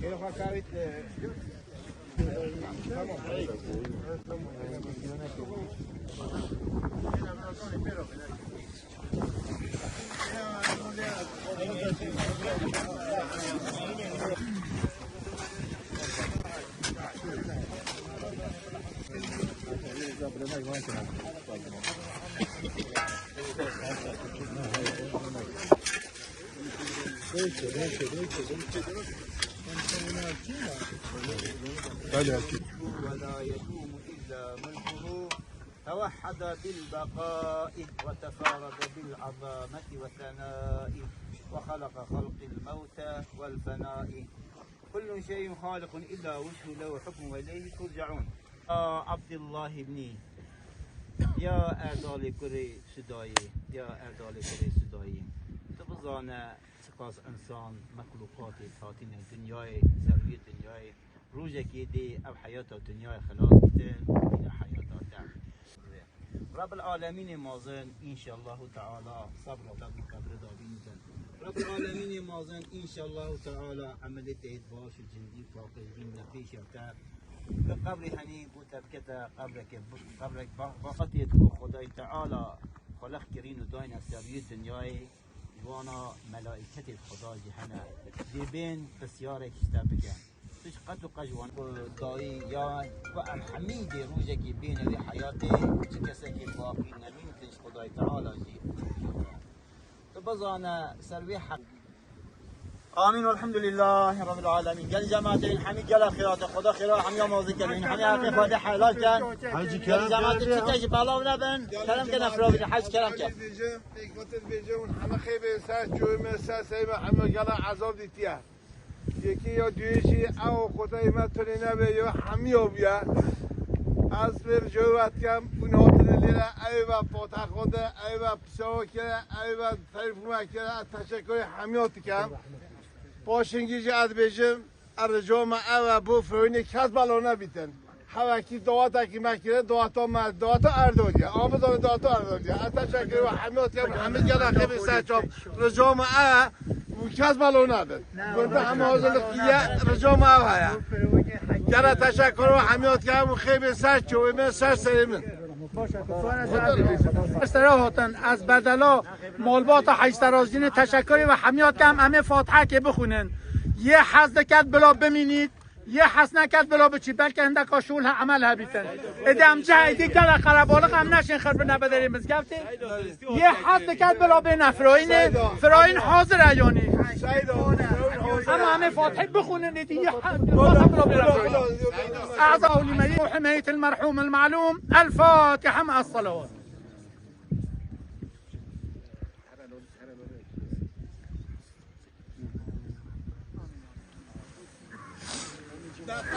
Quero arrancar o... Vamos. Vem, vamos vem, Vamos vem. ولا يدوم إلا ملكه توحد بالبقاء وتفارد بالعظامة والثناء وخلق خلق الموت والفناء كل شيء خالق إلا وجهه له حكم وإليه ترجعون آه عبد الله ابني يا اردال کره صدایی یا اردال کره صدایی تو بزانه سپاس انسان مخلوقات ساتین دنیای زروی دنیای روزه که دی أو حیات دنیای خلاص کته این حیات در رب العالمین مازن انشالله تعالی صبر و قبر دابین رب العالمین مازن انشالله تعالی عملت ادباش جندی فاقدین نفیش تا قبر هنی بوتا بكتا قبر قبرك باقتك خدای تعالی. خلق کرین كرين وداين السرية دنیای سریع دنیای وأنا ملائکت خدا جهنه دی بین بسیار کشتا بکن توش قد و قجوان دایی یا و ام حمید روزه که بین وی حیات چه کسی که باقی نمین تنش خدای تعالی جی. تو بزانه سروی حق آمین الحمد لله رب العالمین. گل جماعت این همین گل خیرات خدا خیرات همین موضوع کردین همین حق خدا حلال کرد. حج کرد جماعت چی تاش بالا نبن کلام که نفر بده. حج کرد. کرد همه خیب سر جوی مسر سیم همه گل عذاب دیتیه یکی یا دویشی او خدا ایمت تو نبه یا همی بیا. از بر جوات کم اون هاتن لیره ایوه فاتح خوده ایوه پساو کرده ایوه تریفومه کرده تشکر همیاتی کم. Başıngizi adbecim الرجام او بو فروین کس بلا نبیتن. حوکی دوات اکی مکره دوات ها دعات دوات ها اردادی آمدان ها اردادی از شکر و همه اتیم همه گل اخی به سرچام رجام او کس بلا نبید گنده همه حاضر قیه رجام او هیا. گره تشکر و همه اتیم به سرچام و سر سریمن استراحتن از بدلا مالبات حیسترازین تشکری و حمیات کم همه فاتحه که بخونن. یه حس نکرد بلا بمینید یه حس نکرد بلا بچی بلکه هندک آشول عمل ها بیتن. ادام جهیدی گل خرابالق هم نشین خرب نبداری مزگفتی یه حس نکرد بلا به نفراین فراین حاضر ایانی اما أنا تحبكم ان دي أعضاء لمدينه وحمايه المرحوم المعلوم. الفاتحة مع الصلوات.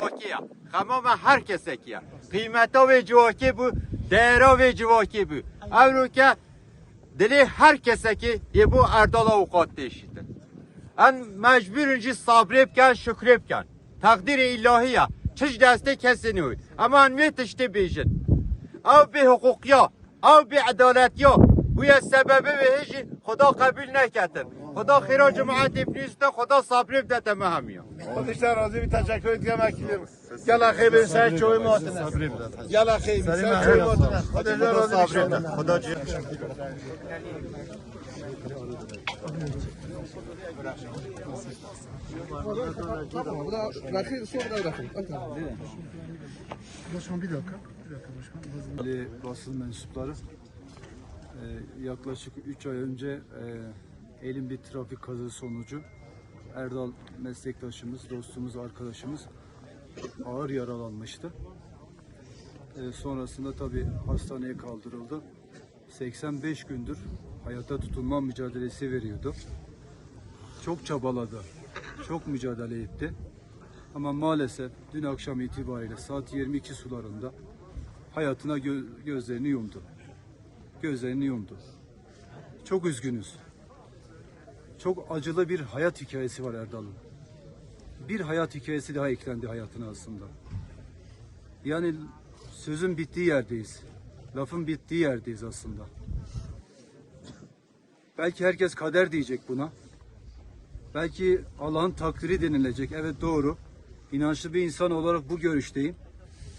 جواکی خمام هر کسی کیا قیمتا و جواکی بو دیرا و جواکی بو. امرو که دلی هر کسی که یه بو اردالا اوقات قاتشید ان مجبورنجی صبر بکن شکر بکن تقدیر الهیه چش دسته کسی نوید اما انوی تشتی بیجن او به حقوقیا او به عدالتیا بویا سببه به هیچ خدا قبول نکردن خدا خیرا جماعت ابنیسته خدا صبر بدته مهمیا خودش در راضی بی تشکر دیگه مکیلیم گل خیلی سر چوی ماتنه گل خیلی سر چوی ماتنه Başkan bir dakika. Bir dakika başkan. Ali basın mensupları ee, yaklaşık 3 ay önce e, elin bir trafik kazası sonucu Erdal meslektaşımız, dostumuz, arkadaşımız ağır yaralanmıştı. Ee, sonrasında tabi hastaneye kaldırıldı. 85 gündür hayata tutunma mücadelesi veriyordu. Çok çabaladı, çok mücadele etti. Ama maalesef dün akşam itibariyle saat 22 sularında hayatına gö- gözlerini yumdu. Gözlerini yumdu. Çok üzgünüz. Çok acılı bir hayat hikayesi var Erdal'ın. Bir hayat hikayesi daha eklendi hayatına aslında. Yani sözün bittiği yerdeyiz. Lafın bittiği yerdeyiz aslında. Belki herkes kader diyecek buna. Belki Allah'ın takdiri denilecek. Evet doğru. İnançlı bir insan olarak bu görüşteyim.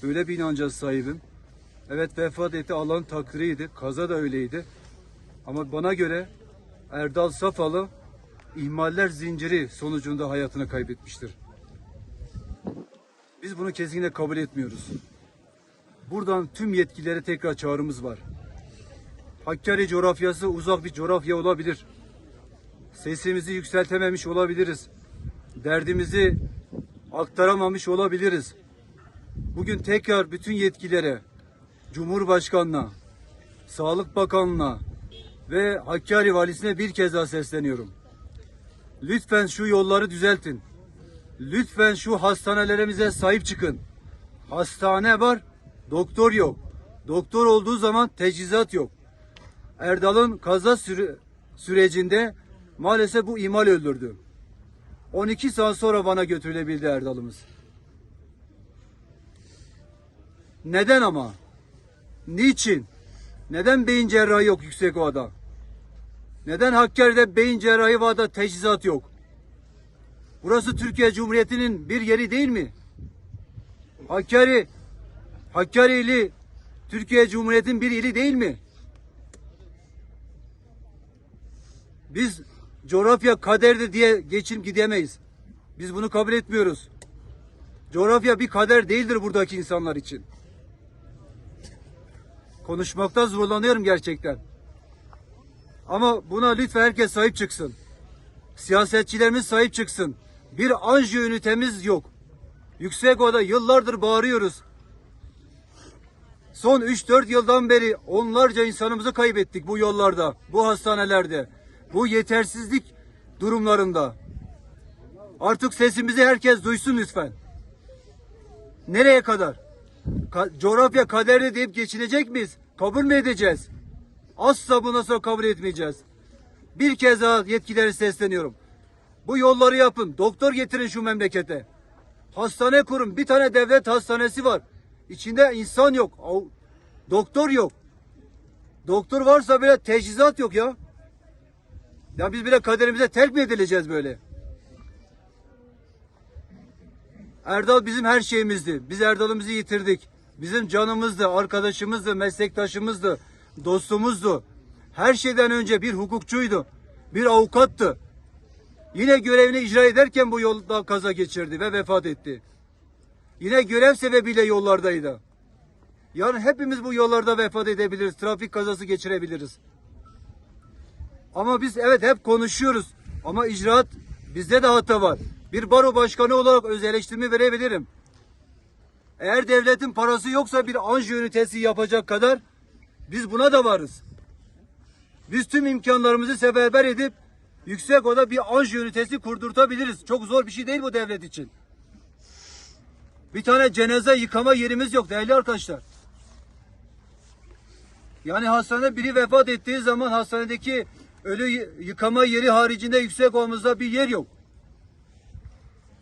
Öyle bir inanca sahibim. Evet vefat etti Allah'ın takdiriydi. Kaza da öyleydi. Ama bana göre Erdal Safalı ihmaller zinciri sonucunda hayatını kaybetmiştir. Biz bunu kesinlikle kabul etmiyoruz. Buradan tüm yetkililere tekrar çağrımız var. Hakkari coğrafyası uzak bir coğrafya olabilir. Sesimizi yükseltememiş olabiliriz. Derdimizi aktaramamış olabiliriz. Bugün tekrar bütün yetkililere, Cumhurbaşkanına, Sağlık Bakanlığına ve Hakkari Valisi'ne bir kez daha sesleniyorum. Lütfen şu yolları düzeltin. Lütfen şu hastanelerimize sahip çıkın. Hastane var, doktor yok. Doktor olduğu zaman teçhizat yok. Erdal'ın kaza süre- sürecinde maalesef bu imal öldürdü. 12 saat sonra bana götürülebildi Erdal'ımız. Neden ama? Niçin? Neden beyin cerrahı yok Yüksekova'da? Neden Hakkari'de beyin cerrahi var da teçhizat yok? Burası Türkiye Cumhuriyeti'nin bir yeri değil mi? Hakkari, Hakkari ili Türkiye Cumhuriyeti'nin bir ili değil mi? Biz coğrafya kaderdir diye geçim gidemeyiz. Biz bunu kabul etmiyoruz. Coğrafya bir kader değildir buradaki insanlar için. Konuşmakta zorlanıyorum gerçekten. Ama buna lütfen herkes sahip çıksın. Siyasetçilerimiz sahip çıksın. Bir anjiyo ünitemiz yok. Yüksek Oda yıllardır bağırıyoruz. Son 3-4 yıldan beri onlarca insanımızı kaybettik bu yollarda, bu hastanelerde, bu yetersizlik durumlarında. Artık sesimizi herkes duysun lütfen. Nereye kadar? Ka- coğrafya kaderli deyip geçinecek miyiz? Kabul mü edeceğiz? Asla bundan sonra kabul etmeyeceğiz. Bir kez daha yetkililere sesleniyorum. Bu yolları yapın. Doktor getirin şu memlekete. Hastane kurun. Bir tane devlet hastanesi var. İçinde insan yok. Doktor yok. Doktor varsa bile teçhizat yok ya. Ya biz bile kaderimize terk mi edileceğiz böyle? Erdal bizim her şeyimizdi. Biz Erdal'ımızı yitirdik. Bizim canımızdı, arkadaşımızdı, meslektaşımızdı, dostumuzdu. Her şeyden önce bir hukukçuydu. Bir avukattı. Yine görevini icra ederken bu yolda kaza geçirdi ve vefat etti. Yine görev sebebiyle yollardaydı. Yarın hepimiz bu yollarda vefat edebiliriz. Trafik kazası geçirebiliriz. Ama biz evet hep konuşuyoruz. Ama icraat bizde de hata var. Bir baro başkanı olarak öz eleştirimi verebilirim. Eğer devletin parası yoksa bir anjiyo ünitesi yapacak kadar biz buna da varız. Biz tüm imkanlarımızı seferber edip yüksek oda bir anjiyo ünitesi kurdurtabiliriz. Çok zor bir şey değil bu devlet için. Bir tane cenaze yıkama yerimiz yok değerli arkadaşlar. Yani hastanede biri vefat ettiği zaman hastanedeki ölü yıkama yeri haricinde yüksek omuzda bir yer yok.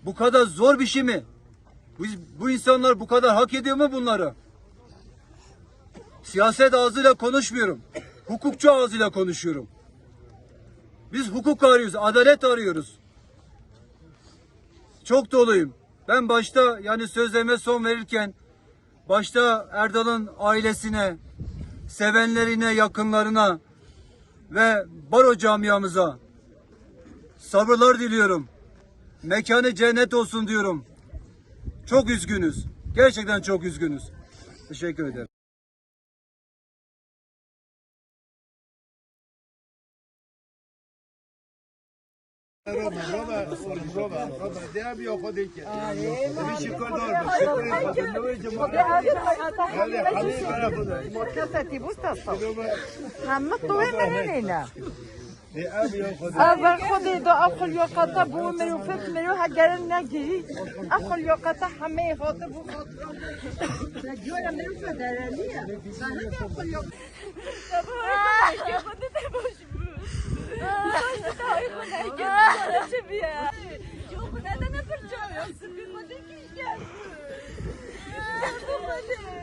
Bu kadar zor bir şey mi? Bu, bu insanlar bu kadar hak ediyor mu bunları? Siyaset ağzıyla konuşmuyorum. Hukukçu ağzıyla konuşuyorum. Biz hukuk arıyoruz, adalet arıyoruz. Çok doluyum. Ben başta yani sözlerime son verirken başta Erdal'ın ailesine, sevenlerine, yakınlarına ve baro camiamıza sabırlar diliyorum. Mekanı cennet olsun diyorum. Çok üzgünüz. Gerçekten çok üzgünüz. Teşekkür ederim. إيه بوسطة عم الطويل هنا أبر خذي دو أخل يقطع بومن وفت من يوها قرن نجي أخل يقطع حمي خاطب وخاطب نجولا من فدرانية أخل يقطع Ay, bir ya. Yok neden hep fırçalıyorsun? Bilmedin ki geldi. Bilmedin.